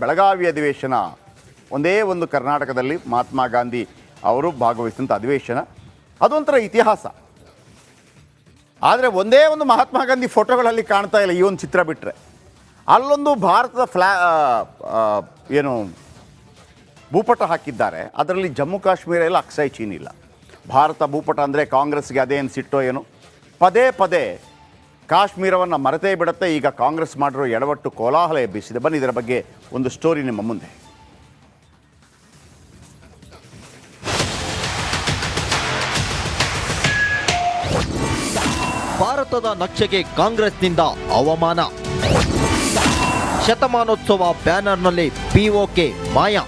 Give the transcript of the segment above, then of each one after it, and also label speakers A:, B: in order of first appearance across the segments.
A: ಬೆಳಗಾವಿ ಅಧಿವೇಶನ ಒಂದೇ ಒಂದು ಕರ್ನಾಟಕದಲ್ಲಿ ಮಹಾತ್ಮ ಗಾಂಧಿ ಅವರು ಭಾಗವಹಿಸಿದಂಥ ಅಧಿವೇಶನ. ಅದೊಂಥರ ಇತಿಹಾಸ. ಆದರೆ ಒಂದೇ ಒಂದು ಮಹಾತ್ಮ ಗಾಂಧಿ ಫೋಟೋಗಳಲ್ಲಿ ಕಾಣ್ತಾ ಇಲ್ಲ ಈ ಒಂದು ಚಿತ್ರ ಬಿಟ್ಟರೆ ಅಲ್ಲೊಂದು ಭಾರತದ ಫ್ಲಾ ಏನು ಭೂಪಟ ಹಾಕಿದ್ದಾರೆ. ಅದರಲ್ಲಿ ಜಮ್ಮು ಕಾಶ್ಮೀರ ಎಲ್ಲ ಅಕ್ಸೈ ಚೀನಿಲ್ಲ ಭಾರತ ಭೂಪಟ ಅಂದರೆ ಕಾಂಗ್ರೆಸ್ಗೆ ಅದೇನು ಸಿಟ್ಟೋ ಏನು. ಪದೇ ಪದೇ ಕಾಶ್ಮೀರವನ್ನು ಮರೆತೇ ಬಿಡುತ್ತೆ. ಈಗ ಕಾಂಗ್ರೆಸ್ ಮಾಡಿರೋ ಎಡವಟ್ಟು ಕೋಲಾಹಲ ಎಬ್ಬಿಸಿದೆ. ಬನ್ನಿ, ಇದರ ಬಗ್ಗೆ ಒಂದು ಸ್ಟೋರಿ ನಿಮ್ಮ ಮುಂದೆ.
B: ಭಾರತದ ನಕ್ಷೆಗೆ ಕಾಂಗ್ರೆಸ್ನಿಂದ ಅವಮಾನ. ಶತಮಾನೋತ್ಸವ ಬ್ಯಾನರ್ನಲ್ಲಿ ಪಿಒಕೆ ಮಾಯಾ.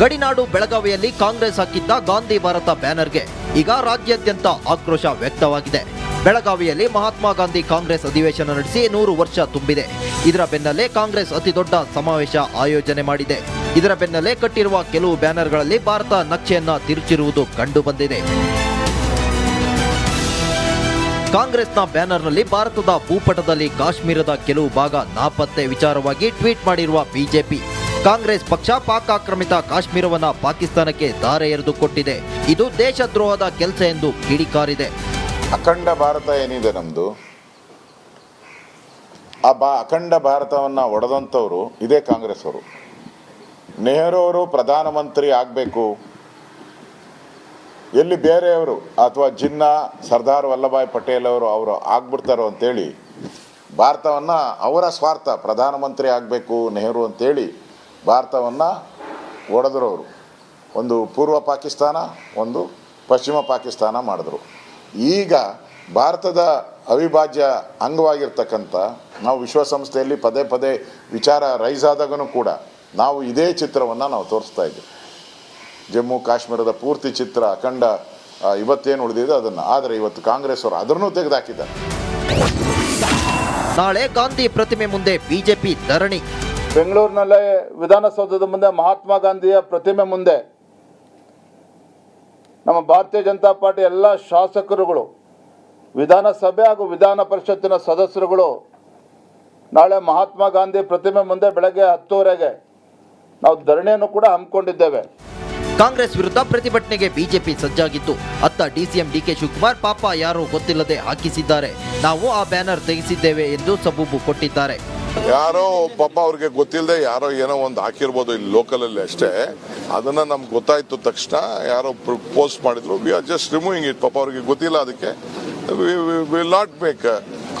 B: ಗಡಿನಾಡು ಬೆಳಗಾವಿಯಲ್ಲಿ ಕಾಂಗ್ರೆಸ್ ಹಾಕಿದ್ದ ಗಾಂಧಿ ಭಾರತ ಬ್ಯಾನರ್ಗೆ ಈಗ ರಾಜ್ಯಾದ್ಯಂತ ಆಕ್ರೋಶ ವ್ಯಕ್ತವಾಗಿದೆ. ಬೆಳಗಾವಿಯಲ್ಲಿ ಮಹಾತ್ಮ ಗಾಂಧಿ ಕಾಂಗ್ರೆಸ್ ಅಧಿವೇಶನ ನಡೆಸಿ ನೂರು ವರ್ಷ ತುಂಬಿದೆ. ಇದರ ಬೆನ್ನಲ್ಲೇ ಕಾಂಗ್ರೆಸ್ ಅತಿದೊಡ್ಡ ಸಮಾವೇಶ ಆಯೋಜನೆ ಮಾಡಿದೆ. ಇದರ ಬೆನ್ನಲ್ಲೇ ಕಟ್ಟಿರುವ ಕೆಲವು ಬ್ಯಾನರ್ಗಳಲ್ಲಿ ಭಾರತ ನಕ್ಷೆಯನ್ನ ತಿರುಚಿರುವುದು ಕಂಡುಬಂದಿದೆ. ಕಾಂಗ್ರೆಸ್ನ ಬ್ಯಾನರ್ನಲ್ಲಿ ಭಾರತದ ಭೂಪಟದಲ್ಲಿ ಕಾಶ್ಮೀರದ ಕೆಲವು ಭಾಗ ನಾಪತ್ತೆ ವಿಚಾರವಾಗಿ ಟ್ವೀಟ್ ಮಾಡಿರುವ ಬಿಜೆಪಿ. ಕಾಂಗ್ರೆಸ್ ಪಕ್ಷ ಪಾಕ್ ಆಕ್ರಮಿತ ಕಾಶ್ಮೀರವನ್ನ ಪಾಕಿಸ್ತಾನಕ್ಕೆ ದಾರೆ ಎರೆದುಕೊಟ್ಟಿದೆ ಇದು ದೇಶದ್ರೋಹದ ಕೆಲಸ ಎಂದು ಕಿಡಿಕಾರಿದೆ.
C: ಅಖಂಡ ಭಾರತ ಏನಿದೆ ನಮ್ಮದು ಆ ಬಾ, ಅಖಂಡ ಭಾರತವನ್ನು ಒಡೆದಂಥವ್ರು ಇದೇ ಕಾಂಗ್ರೆಸ್ ಅವರು ನೆಹರು ಅವರು ಪ್ರಧಾನಮಂತ್ರಿ ಆಗಬೇಕು. ಎಲ್ಲಿ ಬೇರೆಯವರು, ಅಥವಾ ಜಿನ್ನಾ, ಸರ್ದಾರ್ ವಲ್ಲಭಾಯ್ ಪಟೇಲ್ ಅವರು ಅವರು ಆಗ್ಬಿಡ್ತಾರೋ ಅಂತೇಳಿ, ಭಾರತವನ್ನು ಅವರ ಸ್ವಾರ್ಥ, ಪ್ರಧಾನಮಂತ್ರಿ ಆಗಬೇಕು ನೆಹರು ಅಂತೇಳಿ ಭಾರತವನ್ನು ಒಡೆದ್ರು ಅವರು. ಒಂದು ಪೂರ್ವ ಪಾಕಿಸ್ತಾನ, ಒಂದು ಪಶ್ಚಿಮ ಪಾಕಿಸ್ತಾನ ಮಾಡಿದ್ರು. ಈಗ ಭಾರತದ ಅವಿಭಾಜ್ಯ ಅಂಗವಾಗಿರ್ತಕ್ಕಂಥ ನಾವು ವಿಶ್ವಸಂಸ್ಥೆಯಲ್ಲಿ ಪದೇ ಪದೇ ವಿಚಾರ ರೈಸ್ ಆದಾಗನೂ ಕೂಡ ನಾವು ಇದೇ ಚಿತ್ರವನ್ನು ನಾವು ತೋರಿಸ್ತಾ ಇದ್ದೀವಿ ಜಮ್ಮು ಕಾಶ್ಮೀರದ ಪೂರ್ತಿ ಚಿತ್ರ ಅಖಂಡ ಇವತ್ತೇನು ಉಳಿದಿದೆ ಅದನ್ನು. ಆದರೆ ಇವತ್ತು ಕಾಂಗ್ರೆಸ್ ಅವರು ಅದನ್ನು ತೆಗೆದುಹಾಕಿದ್ದಾರೆ
B: ನಾಳೆ ಗಾಂಧಿ ಪ್ರತಿಮೆ ಮುಂದೆ ಬಿಜೆಪಿ ಧರಣಿ.
D: ಬೆಂಗಳೂರಿನಲ್ಲೇ ವಿಧಾನಸೌಧದ ಮುಂದೆ ಮಹಾತ್ಮ ಗಾಂಧಿಯ ಪ್ರತಿಮೆ ಮುಂದೆ ನಮ್ಮ ಭಾರತೀಯ ಜನತಾ ಪಾರ್ಟಿ ಎಲ್ಲ ಶಾಸಕರುಗಳು, ವಿಧಾನಸಭೆ ಹಾಗೂ ವಿಧಾನ ಪರಿಷತ್ತಿನ ಸದಸ್ಯರುಗಳು, ನಾಳೆ ಮಹಾತ್ಮ ಗಾಂಧಿ ಪ್ರತಿಮೆ ಮುಂದೆ ಬೆಳಗ್ಗೆ ಹತ್ತುವರೆಗೆ ನಾವು ಧರಣಿಯನ್ನು ಕೂಡ ಹಮ್ಮಿಕೊಂಡಿದ್ದೇವೆ.
B: ಕಾಂಗ್ರೆಸ್ ವಿರುದ್ಧ ಪ್ರತಿಭಟನೆಗೆ ಬಿಜೆಪಿ ಸಜ್ಜಾಗಿತ್ತು ಅತ್ತ ಡಿಸಿಎಂ ಡಿಕೆ ಶಿವಕುಮಾರ್ ಪಾಪ ಯಾರೂ ಗೊತ್ತಿಲ್ಲದೆ ಹಾಕಿಸಿದ್ದಾರೆ. ನಾವು ಆ ಬ್ಯಾನರ್ ತೆಗೆಸಿದ್ದೇವೆ ಎಂದು ಸಬೂಬು ಕೊಟ್ಟಿದ್ದಾರೆ.
E: ಯಾರೋ ಪಾಪ ಅವ್ರಿಗೆ ಗೊತ್ತಿಲ್ಲದೆ ಯಾರೋ ಏನೋ ಒಂದು ಹಾಕಿರ್ಬೋದು ಇಲ್ಲಿ ಲೋಕಲಲ್ಲಿ ಅಷ್ಟೇ. ಅದನ್ನ ನಮ್ಗೆ ಗೊತ್ತಾಯ್ತು ತಕ್ಷಣ ಯಾರೋ ಪೋಸ್ಟ್ ಮಾಡಿದ್ರು. We are just removing it ಪಾಪ ಅವ್ರಿಗೆ ಗೊತ್ತಿಲ್ಲ ಅದಕ್ಕೆ. ವಿಲ್ ನಾಟ್ ಮೇಕ್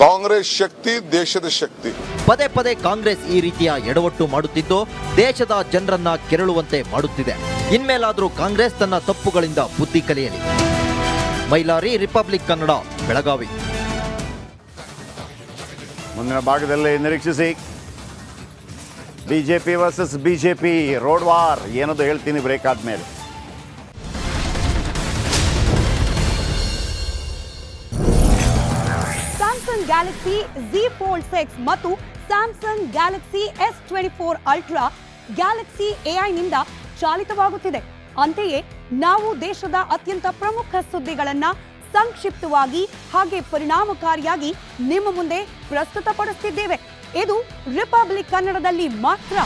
E: ಕಾಂಗ್ರೆಸ್ ಶಕ್ತಿ ದೇಶದ ಶಕ್ತಿ.
B: ಪದೇ ಪದೇ ಕಾಂಗ್ರೆಸ್ ಈ ರೀತಿಯ ಎಡವಟ್ಟು ಮಾಡುತ್ತಿದ್ದು ದೇಶದ ಜನರನ್ನ ಕೆರಳುವಂತೆ ಮಾಡುತ್ತಿದೆ. ಇನ್ಮೇಲಾದರೂ ಕಾಂಗ್ರೆಸ್ ತನ್ನ ತಪ್ಪುಗಳಿಂದ ಬುದ್ಧಿ ಕಲಿಯಲಿ. ಮೈಲಾರಿ ರಿಪಬ್ಲಿಕ್ ಕನ್ನಡ ಬೆಳಗಾವಿ.
A: ಮುಂದಿನ ಭಾಗದಲ್ಲಿ ನಿರೀಕ್ಷಿಸಿ. B J P versus B J P road war ಏನದು ಹೇಳ್ತೀನಿ ಬ್ರೇಕ್ ಆದಮೇಲೆ.
F: Samsung Galaxy Z Fold six ಮತ್ತು Samsung Galaxy S twenty four Ultra Galaxy ಎಐನಿಂದ ಚಾಲಿತವಾಗುತ್ತಿದೆ. ಅಂತೆಯೇ, ನಾವು ದೇಶದ ಅತ್ಯಂತ ಪ್ರಮುಖ ಸುದ್ದಿಗಳನ್ನ ಸಂಕ್ಷಿಪ್ತವಾಗಿ ಹಾಗೆ ಪರಿಣಾಮಕಾರಿಯಾಗಿ ನಿಮ್ಮ ಮುಂದೆ ಪ್ರಸ್ತುತಪಡಿಸುತ್ತಿದ್ದೇವೆ ಇದು ರಿಪಬ್ಲಿಕ್ ಕನ್ನಡದಲ್ಲಿ ಮಾತ್ರ.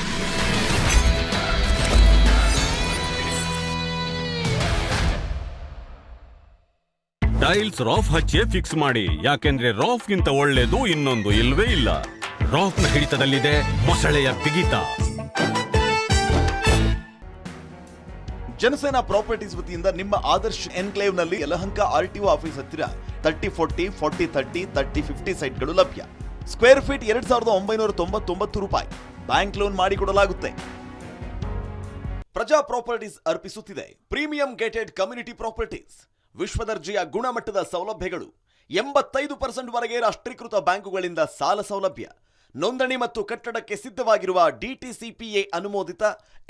G: ಟೈಲ್ಸ್ ರಾಫ್ ಹಚ್ಚೆ ಫಿಕ್ಸ್ ಮಾಡಿ. ಯಾಕೆಂದ್ರೆ ರಾಫ್ ಗಿಂತ ಒಳ್ಳೇದು ಇನ್ನೊಂದು ಇಲ್ವೇ ಇಲ್ಲ. ರಾಫ್ನ ಹಿಡಿತದಲ್ಲಿದೆ ಮೊಸಳೆಯ ಬಿಗಿತ.
H: ಜನಸೇನಾ ಪ್ರಾಪರ್ಟೀಸ್ ವತಿಯಿಂದ ನಿಮ್ಮ ಆದರ್ಶ್ ಎನ್ಕ್ಲೇವ್ನಲ್ಲಿ ಯಲಹಂಕ ಆರ್ ಟಿ ಆಫೀಸ್ ಹತ್ತಿರ thirty forty forty thirty thirty fifty ಸೈಟ್ಗಳು ಲಭ್ಯ. ಸ್ಕ್ವೇರ್ ಫೀಟ್ ಎರಡ್ ಸಾವಿರದ ಒಂಬೈನೂರ ತೊಂಬತ್ತೊಂಬತ್ತು ರೂಪಾಯಿ. ಬ್ಯಾಂಕ್ ಲೋನ್ ಮಾಡಿಕೊಡಲಾಗುತ್ತೆ. Praja properties ಅರ್ಪಿಸುತ್ತಿದೆ. Premium gated community properties. ವಿಶ್ವದರ್ಜೆಯ ಗುಣಮಟ್ಟದ ಸೌಲಭ್ಯಗಳು. ಎಂಬತ್ತೈದು ಪರ್ಸೆಂಟ್ ವರೆಗೆ ರಾಷ್ಟ್ರೀಕೃತ ಬ್ಯಾಂಕುಗಳಿಂದ ಸಾಲ ಸೌಲಭ್ಯ. ನೋಂದಣಿ ಮತ್ತು ಕಟ್ಟಡಕ್ಕೆ ಸಿದ್ಧವಾಗಿರುವ ಡಿಟಿಸಿಪಿಎ ಅನುಮೋದಿತ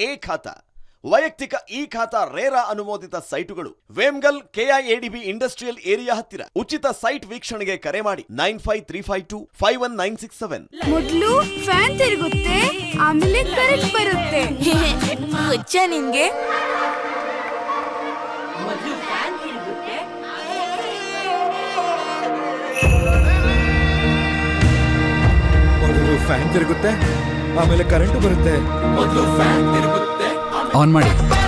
H: ಎ ಖಾತಾ. ವೈಯಕ್ತಿಕ ಇ ಖಾತಾ ರೇರಾ ಅನುಮೋದಿತ ಸೈಟುಗಳು. ವೇಮ್ಗಲ್ ಕೆಐಎಡಿಬಿ ಇಂಡಸ್ಟ್ರಿಯಲ್ ಏರಿಯಾ ಹತ್ತಿರ. ಉಚಿತ ಸೈಟ್ ವೀಕ್ಷಣೆಗೆ ಕರೆ ಮಾಡಿ. Nine five three five two five one nine six seven.
I: ಮೊದಲು ಫ್ಯಾನ್ ತಿರುಗುತ್ತೆ ಆಮೇಲೆ ಕರೆಂಟ್ ಬರುತ್ತೆ. ಹುಚ್ಚ
J: ಮೊದಲು ಫ್ಯಾನ್ ತಿರುಗುತ್ತೆ ಆಮೇಲೆ ಕರೆಂಟ್ ಬರುತ್ತೆ. ಆನ್ ಮಾಡಿ.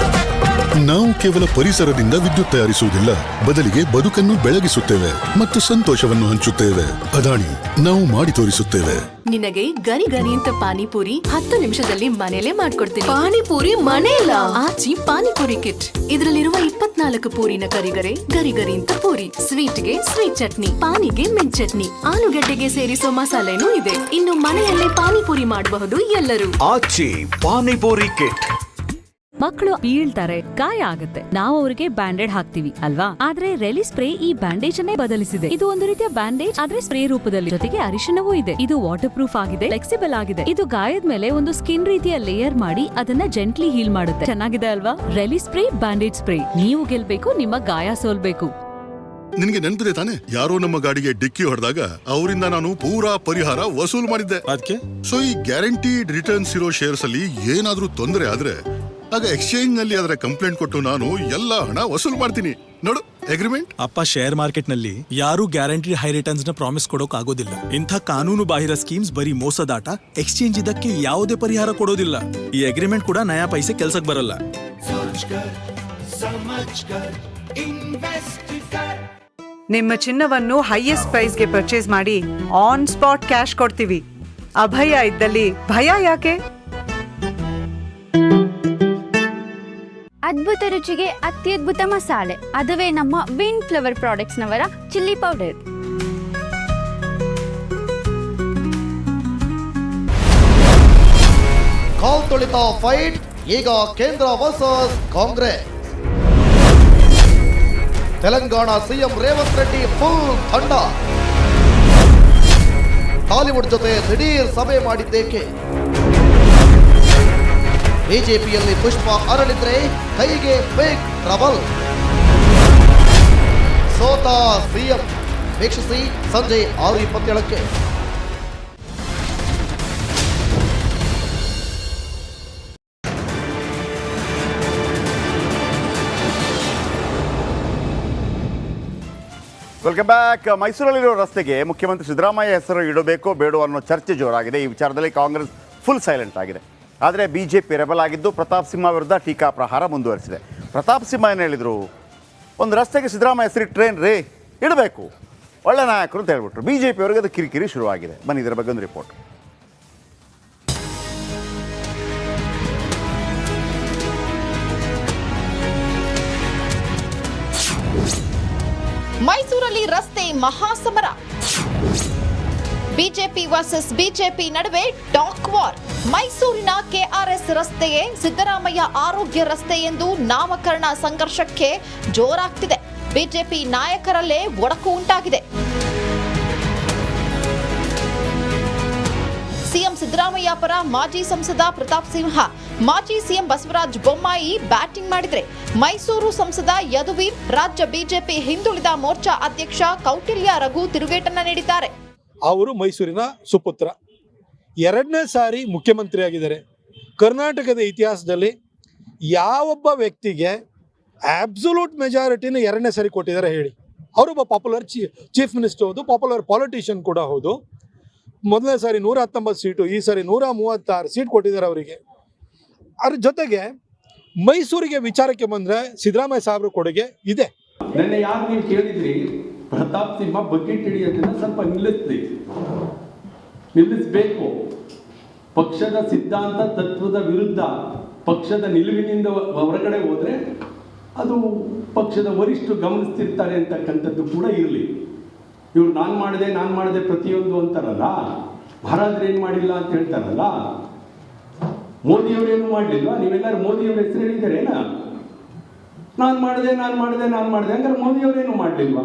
K: ನಾವು ಕೇವಲ ಪರಿಸರದಿಂದ ವಿದ್ಯುತ್ ತಯಾರಿಸುವುದಿಲ್ಲ. ಬದಲಿಗೆ ಬದುಕನ್ನು ಬೆಳಗಿಸುತ್ತೇವೆ ಮತ್ತು ಸಂತೋಷವನ್ನು ಹಂಚುತ್ತೇವೆ. ಅದಾಣಿ ನಾವು ಮಾಡಿ ತೋರಿಸುತ್ತೇವೆ.
I: ನಿನಗೆ ಗರಿ ಗರಿ ಅಂತ ಪಾನಿಪುರಿ ಹತ್ತು ನಿಮಿಷದಲ್ಲಿ ಮನೆಯಲ್ಲೇ ಮಾಡ್ಕೊಡ್ತೀನಿ. ಪಾನಿಪುರಿ ಮನೆಯಲ್ಲ ಆಚಿ ಪಾನಿಪುರಿ ಕಿಟ್. ಇದರಲ್ಲಿರುವ ಇಪ್ಪತ್ನಾಲ್ಕು ಪೂರಿನ ಕರಿಗರೆ ಗರಿ ಗರಿ ಅಂತ ಪೂರಿ. ಸ್ವೀಟ್ಗೆ ಸ್ವೀಟ್ ಚಟ್ನಿ ಪಾನಿಗೆ ಮೆಣ್ ಚಟ್ನಿ. ಆಲೂಗಡ್ಡೆಗೆ ಸೇರಿಸೋ ಮಸಾಲೆನೂ ಇದೆ. ಇನ್ನು ಮನೆಯಲ್ಲೇ ಪಾನಿಪುರಿ ಮಾಡಬಹುದು ಎಲ್ಲರೂ.
J: ಆಚಿ ಪಾನಿಪುರಿ ಕಿಟ್.
I: ಮಕ್ಕಳು ಬೀಳ್ತಾರೆ ಗಾಯ ಆಗುತ್ತೆ. ನಾವು ಅವರಿಗೆ ಬ್ಯಾಂಡೇಡ್ ಹಾಕ್ತಿವಿ ಅಲ್ವಾ? ಆದ್ರೆ ರೆಲಿ ಸ್ಪ್ರೇ ಈ ಬ್ಯಾಂಡೇಜ್ ಅನ್ನೇ ಬದಲಿಸಿದೆ. ಇದು ಒಂದು ರೀತಿಯ ಬ್ಯಾಂಡೇಜ್ ಆದ್ರೆ ಸ್ಪ್ರೇ ರೂಪದಲ್ಲಿ. ಜೊತೆಗೆ ಅರಿಶಿನವೂ ಇದೆ. ಇದು ವಾಟರ್ ಪ್ರೂಫ್ ಆಗಿದೆ ಫ್ಲೆಕ್ಸಿಬಲ್ ಆಗಿದೆ. ಇದು ಗಾಯದ ಮೇಲೆ ಒಂದು ಸ್ಕಿನ್ ರೀತಿಯ ಲೇಯರ್ ಮಾಡಿ ಅದನ್ನ ಜೆಂಟ್ಲಿ ಹೀಲ್ ಮಾಡುತ್ತೆ. ಚೆನ್ನಾಗಿದೆ ಅಲ್ವಾ? ರೆಲಿ ಸ್ಪ್ರೇ ಬ್ಯಾಂಡೇಜ್ ಸ್ಪ್ರೇ ನೀವು ಗೆಲ್ಬೇಕು ನಿಮ್ಮ ಗಾಯ ಸೋಲ್ಬೇಕು.
K: ನಿನಗೆ ನೆನಪಿದೆ ತಾನೆ? ಯಾರೋ ನಮ್ಮ ಗಾಡಿಗೆ ಡಿಕ್ಕಿ ಹೊಡೆದಾಗ ಅವರಿಂದ ನಾನು ಪೂರಾ ಪರಿಹಾರ ವಸೂಲ್ ಮಾಡಿದ್ದೆ.
J: ಅದಕ್ಕೆ
K: ಸೊ ಈ ಗ್ಯಾರಂಟಿಡ್ ರಿಟರ್ನ್ಸ್ ಇರೋ ಶೇರ್ಸ್ ಅಲ್ಲಿ ಏನಾದ್ರೂ ತೊಂದರೆ ಆದ್ರೆ ಆಗ ಎಕ್ಸ್ಚೇಂಜ್ನಲ್ಲಿ ಅದರ ಕಂಪ್ಲೇಂಟ್ ಕೊಟ್ಟು ನಾನು ಎಲ್ಲ ಹಣ ವಸೂಲು ಮಾಡ್ತೀನಿ. ನೋಡು ಅಗ್ರಿಮೆಂಟ್
J: ಅಪ್ಪ ಶೇರ್ ಮಾರ್ಕೆಟ್ನಲ್ಲಿ ಯಾರು ಗ್ಯಾರಂಟಿ ಹೈ ರಿಟರ್ನ್ಸ್ನ ಪ್ರಾಮಿಸ್ ಕೊಡೋಕ್ ಆಗೋದಿಲ್ಲ. ಇಂಥ ಕಾನೂನು ಬಾಹಿರ ಸ್ಕೀಮ್ಸ್ ಬರೀ ಮೋಸದಾಟ ಎಕ್ಸ್ಚೇಂಜ್ ಇದಕ್ಕೆ ಯಾವುದೇ ಪರಿಹಾರ ಕೊಡೋದಿಲ್ಲ. ಈ ಅಗ್ರಿಮೆಂಟ್ ಕೂಡ ನಯಾ ಪೈಸೆ ಕೆಲ್ಸಕ್ ಬರಲ್ಲ.
I: ನಿಮ್ಮ ಚಿನ್ನವನ್ನು ಹೈಯೆಸ್ಟ್ ಪ್ರೈಸ್ಗೆ ಪರ್ಚೇಸ್ ಮಾಡಿ ಆನ್ ಸ್ಪಾಟ್ ಕ್ಯಾಶ್ ಕೊಡ್ತೀವಿ. ಅಭಯ ಇದ್ದಲ್ಲಿ ಭಯ ಯಾಕೆ? ಅದ್ಭುತ ರುಚಿಗೆ ಅತ್ಯದ್ಭುತ ಮಸಾಲೆ. ಅದುವೇ ನಮ್ಮ ವಿನ್ ಫ್ಲವರ್ ಪ್ರಾಡಕ್ಟ್ಸ್ನವರ ಚಿಲ್ಲಿ ಪೌಡರ್.
B: ಕಾಲ್ ತೊಳಿತ ಫೈಟ್, ಈಗ ಕೇಂದ್ರ versus Congress. Telangana CM Revanth Reddy full ತಂಡ. ಟಾಲಿವುಡ್ ಜೊತೆ ದಿಢೀರ್ ಸಭೆ ಮಾಡಿದ್ದೇಕೆ? ಬಿಜೆಪಿಯಲ್ಲಿ ಪುಷ್ಪ ಅರಳಿದ್ರೆ ಕೈಗೆ ಬಿಗ್ ಟ್ರಬಲ್ ಸೋತ ಸಿಎಂ. ವೀಕ್ಷಿಸಿ ಸಂಜೆ ಆರು ಇಪ್ಪತ್ತೇಳಕ್ಕೆ.
A: ವೆಲ್ಕಮ್ ಬ್ಯಾಕ್ ಮೈಸೂರಲ್ಲಿರೋ ರಸ್ತೆಗೆ ಮುಖ್ಯಮಂತ್ರಿ ಸಿದ್ದರಾಮಯ್ಯ ಹೆಸರು ಇಡಬೇಕೋ ಬೇಡೋ ಅನ್ನೋ ಚರ್ಚೆ ಜೋರಾಗಿದೆ. ಈ ವಿಚಾರದಲ್ಲಿ ಕಾಂಗ್ರೆಸ್ ಫುಲ್ ಸೈಲೆಂಟ್ ಆಗಿದೆ. ಆದರೆ ಬಿ ಜೆ ಪಿ ರೆಬಲ್ ಆಗಿದ್ದು ಪ್ರತಾಪ್ ಸಿಂಹ ವಿರುದ್ಧ ಟೀಕಾ ಪ್ರಹಾರ ಮುಂದುವರಿಸಿದೆ. ಪ್ರತಾಪ್ ಸಿಂಹ ಏನು ಹೇಳಿದರು? ಒಂದು ರಸ್ತೆಗೆ ಸಿದ್ದರಾಮಯ್ಯ ಹೆಸರು ಟ್ರೈನ್ ರೇ, ಇಡಬೇಕು. ಒಳ್ಳೆ ನಾಯಕರು ಅಂತ ಹೇಳ್ಬಿಟ್ರು. ಬಿ ಜೆ ಪಿಯವರಿಗೆ ಅದು ಕಿರಿಕಿರಿ ಶುರುವಾಗಿದೆ. ಬನ್ನಿ ಇದರ ಬಗ್ಗೆ ಒಂದು ರಿಪೋರ್ಟ್
I: ಮೈಸೂರಲ್ಲಿ ರಸ್ತೆ ಮಹಾಸಮರ. ಬಿಜೆಪಿ ವರ್ಸಸ್ ಬಿಜೆಪಿ ನಡುವೆ ಟಾಕ್ ವಾರ್ ಮೈಸೂರಿನ ಕೆಆರ್ಎಸ್ ರಸ್ತೆಯೇ ಸಿದ್ದರಾಮಯ್ಯ ಆರೋಗ್ಯ ರಸ್ತೆ ಎಂದು ನಾಮಕರಣ ಸಂಘರ್ಷಕ್ಕೆ ಜೋರಾಗ್ತಿದೆ. ಬಿಜೆಪಿ ನಾಯಕರಲ್ಲೇ ಒಡಕು ಉಂಟಾಗಿದೆ. ಸಿಎಂ ಸಿದ್ದರಾಮಯ್ಯ ಪರ ಮಾಜಿ ಸಂಸದ ಪ್ರತಾಪ್ ಸಿಂಹ, ಮಾಜಿ ಸಿಎಂ ಬಸವರಾಜ ಬೊಮ್ಮಾಯಿ ಬ್ಯಾಟಿಂಗ್ ಮಾಡಿದರೆ. ಮೈಸೂರು ಸಂಸದ ಯದುವೀರ್, ರಾಜ್ಯ ಬಿಜೆಪಿ ಹಿಂದುಳಿದ ಮೋರ್ಚಾ ಅಧ್ಯಕ್ಷ ಕೌಟಿಲ್ಯ ರಘು ತಿರುಗೇಟನ್ನ ನೀಡಿದ್ದಾರೆ.
J: ಅವರು ಮೈಸೂರಿನ ಸುಪುತ್ರ. ಎರಡನೇ ಸಾರಿ ಮುಖ್ಯಮಂತ್ರಿಯಾಗಿದ್ದಾರೆ. ಕರ್ನಾಟಕದ ಇತಿಹಾಸದಲ್ಲಿ ಯಾವೊಬ್ಬ ವ್ಯಕ್ತಿಗೆ ಆಬ್ಸೊಲ್ಯೂಟ್ ಮೆಜಾರಿಟಿನ ಎರಡನೇ ಸಾರಿ ಕೊಟ್ಟಿದ್ದಾರೆ ಹೇಳಿ. ಅವರೊಬ್ಬ ಪಾಪ್ಯುಲರ್ ಚೀ ಚೀಫ್ ಮಿನಿಸ್ಟರ್ ಹೌದು ಪಾಪ್ಯುಲರ್ ಪಾಲಿಟಿಷಿಯನ್ ಕೂಡ ಹೌದು. ಮೊದಲನೇ ಸಾರಿ ನೂರ ಹತ್ತೊಂಬತ್ತು ಸೀಟು, ಈ ಸಾರಿ ನೂರ ಮೂವತ್ತಾರು ಸೀಟ್ ಕೊಟ್ಟಿದ್ದಾರೆ ಅವರಿಗೆ. ಅದ್ರ ಜೊತೆಗೆ ಮೈಸೂರಿಗೆ ವಿಚಾರಕ್ಕೆ ಬಂದರೆ ಸಿದ್ದರಾಮಯ್ಯ ಸಾಹೇಬ್ರ ಕೊಡುಗೆ ಇದೆ.
G: ಪ್ರತಾಪ್ ಸಿಂಹ ಬಕೆಟ್ ಹಿಡಿಯೋದನ್ನ ಸ್ವಲ್ಪ ನಿಲ್ಲಿಸ್ಲಿ. ನಿಲ್ಲಿಸಬೇಕು. ಪಕ್ಷದ ಸಿದ್ಧಾಂತ ತತ್ವದ ವಿರುದ್ಧ ಪಕ್ಷದ ನಿಲುವಿನಿಂದ ಹೊರಗಡೆ ಹೋದ್ರೆ ಅದು ಪಕ್ಷದ ವರಿಷ್ಠರು ಗಮನಿಸ್ತಿರ್ತಾರೆ ಅಂತಕ್ಕಂಥದ್ದು ಕೂಡ ಇರಲಿ. ಇವ್ರು ನಾನು ಮಾಡಿದೆ ನಾನು ಮಾಡಿದೆ ಪ್ರತಿಯೊಂದು ಅಂತಾರಲ್ಲ? ಮಹಾರಾಜರು ಏನು ಮಾಡಿಲ್ಲ ಅಂತ ಹೇಳ್ತಾರಲ್ಲ? ಮೋದಿಯವರೇನು ಮಾಡಲಿಲ್ವಾ? ನೀವೆಲ್ಲರೂ ಮೋದಿಯವ್ರ ಹೆಸರು ಹೇಳಿದ್ದೀರೇನಾ ನಾನು ಮಾಡಿದೆ ನಾನು ಮಾಡಿದೆ ನಾನು ಮಾಡಿದೆ. ಹಂಗಾರೆ ಮೋದಿಯವರೇನು ಮಾಡಲಿಲ್ವಾ?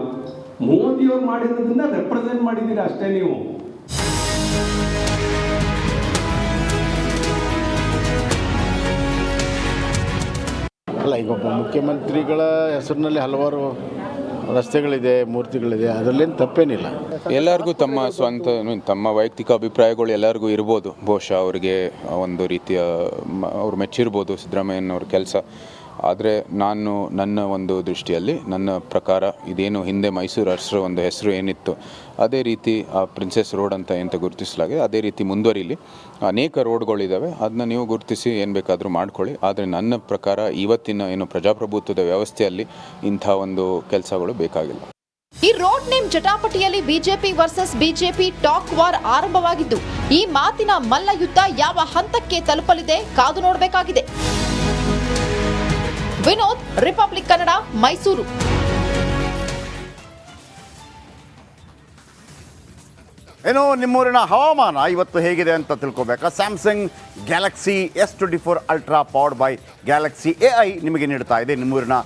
G: ಮೋದಿಯವ್ರು ಮಾಡಿರೋದನ್ನ ರೆಪ್ರೆಸೆಂಟ್ ಮಾಡಿದ್ದೀರಾ ಅಷ್ಟೇ ನೀವು?
D: ಅಲ್ಲ ಈಗ ಒಬ್ಬ ಮುಖ್ಯಮಂತ್ರಿಗಳ ಹೆಸರಿನಲ್ಲಿ ಹಲವಾರು ರಸ್ತೆಗಳಿದೆ ಮೂರ್ತಿಗಳಿದೆ ಅದರಲ್ಲೇನು ತಪ್ಪೇನಿಲ್ಲ.
L: ಎಲ್ಲರಿಗೂ ತಮ್ಮ ಸ್ವಂತ ಮೀನ್ ತಮ್ಮ ವೈಯಕ್ತಿಕ ಅಭಿಪ್ರಾಯಗಳು ಎಲ್ಲರಿಗೂ ಇರ್ಬೋದು. ಬಹುಶಃ ಅವರಿಗೆ ಒಂದು ರೀತಿಯ ಮ- ಅವ್ರು ಮೆಚ್ಚಿರ್ಬೋದು ಸಿದ್ದರಾಮಯ್ಯನವ್ರ ಕೆಲಸ. ಆದರೆ ನಾನು ನನ್ನ ಒಂದು ದೃಷ್ಟಿಯಲ್ಲಿ ನನ್ನ ಪ್ರಕಾರ ಇದೇನು ಹಿಂದೆ ಮೈಸೂರು ಅರಸರ ಒಂದು ಹೆಸರು ಏನಿತ್ತು, ಅದೇ ರೀತಿ ಆ ಪ್ರಿನ್ಸೆಸ್ ರೋಡ್ ಅಂತ ಎಂತ ಗುರುತಿಸಲಾಗಿದೆ, ಅದೇ ರೀತಿ ಮುಂದುವರಿಲಿ. ಅನೇಕ ರೋಡ್ಗಳಿದ್ದಾವೆ ಅದನ್ನ ನೀವು ಗುರುತಿಸಿ ಏನು ಬೇಕಾದರೂ ಮಾಡ್ಕೊಳ್ಳಿ. ಆದರೆ ನನ್ನ ಪ್ರಕಾರ ಇವತ್ತಿನ ಏನು ಪ್ರಜಾಪ್ರಭುತ್ವದ ವ್ಯವಸ್ಥೆಯಲ್ಲಿ ಇಂಥ ಒಂದು ಕೆಲಸಗಳು ಬೇಕಾಗಿಲ್ಲ.
M: ಈ road name ಜಟಾಪಟಿಯಲ್ಲಿ BJP versus BJP talk war ಆರಂಭವಾಗಿದ್ದು, ಈ ಮಾತಿನ ಮಲ್ಲ ಯುದ್ಧ ಯಾವ ಹಂತಕ್ಕೆ ತಲುಪಲಿದೆ ಕಾದು ನೋಡಬೇಕಾಗಿದೆ. ವಿನೋದ್ ರಿಪಬ್ಲಿಕ್ ಕನ್ನಡ ಮೈಸೂರು
A: ಏನು ನಿಮ್ಮೂರಿನ ಹವಾಮಾನ ಇವತ್ತು ಹೇಗಿದೆ ಅಂತ ತಿಳ್ಕೊಬೇಕಾ? Samsung Galaxy S twenty four Ultra powered by Galaxy A I ನಿಮಗೆ ನೀಡ್ತಾ ಇದೆ ನಿಮ್ಮೂರಿನ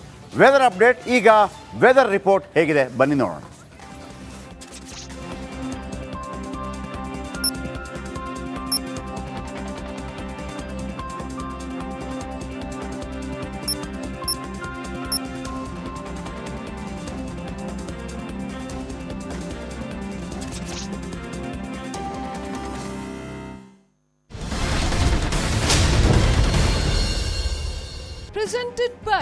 A: ವೆದರ್ ಅಪ್ಡೇಟ್ ಈಗ ವೆದರ್ ರಿಪೋರ್ಟ್ ಹೇಗಿದೆ? ಬನ್ನಿ ನೋಡೋಣ.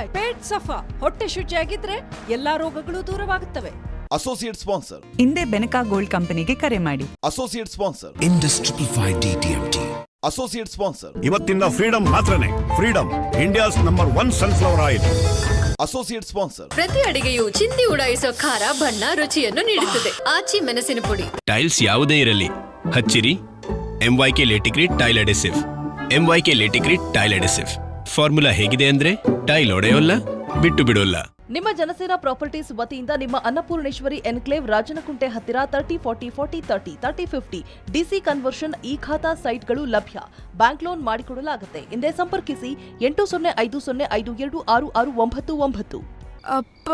N: ಪೇಟ್ ಸಫಾ. ಹೊಟ್ಟೆ ಶುಚಿಯಾಗಿದ್ರೆ ಎಲ್ಲಾ ರೋಗಗಳು ದೂರವಾಗುತ್ತವೆ.
H: ಅಸೋಸಿಯೇಟ್ ಸ್ಪಾನ್ಸರ್
N: ಹಿಂದೆ ಬೆನಕಾ ಗೋಲ್ಡ್ ಕಂಪನಿಗೆ ಕರೆ ಮಾಡಿ.
H: Associate sponsor
O: Indus triple five D T M T
H: associate sponsor
O: ಇವತ್ತಿಂದ ಫ್ರೀಡಮ್ ಮಾತ್ರನೇ. Freedom India's number one sunflower oil
H: associate sponsor
N: ಪ್ರತಿ ಅಡಿಗೆಯು ಚಿಂದಿ ಉಡಾಯಿಸೋ ಖಾರ ಬಣ್ಣ ರುಚಿಯನ್ನು ನೀಡುತ್ತದೆ. ಆಚಿ ಮೆಣಸಿನ ಪುಡಿ.
O: ಟೈಲ್ಸ್ ಯಾವುದೇ ಇರಲಿ. ಹಚ್ಚಿರಿ. MYK Laticrete tile adhesive MYK Laticrete tile adhesive formula ಹೇಗಿದೆ ಅಂದ್ರೆ? ಟೈಲ್ ಒಡೆಯೋಲ್ಲ ಬಿಟ್ಟು ಬಿಡೋಲ್ಲ.
N: ನಿಮ್ಮ ಜನಸೇನಾ ಪ್ರಾಪರ್ಟೀಸ್ ವತಿಯಿಂದ ನಿಮ್ಮ ಅನ್ನಪೂರ್ಣೇಶ್ವರಿ ಎನ್ಕ್ಲೇವ್ ರಾಜನಕುಂಟೆ ಹತ್ತಿರ thirty forty forty thirty thirty fifty DC conversion E khata ಸೈಟ್ಗಳು ಲಭ್ಯ. ಬ್ಯಾಂಕ್ ಲೋನ್ ಮಾಡಿಕೊಡಲಾಗುತ್ತೆ. ಹಿಂದೆ ಸಂಪರ್ಕಿಸಿ ಎಂಟು ಸೊನ್ನೆ ಐದು ಸೊನ್ನೆ ಐದು ಎರಡು ಆರು ಆರು ಒಂಬತ್ತು ಒಂಬತ್ತು.
P: ಅಪ್ಪ.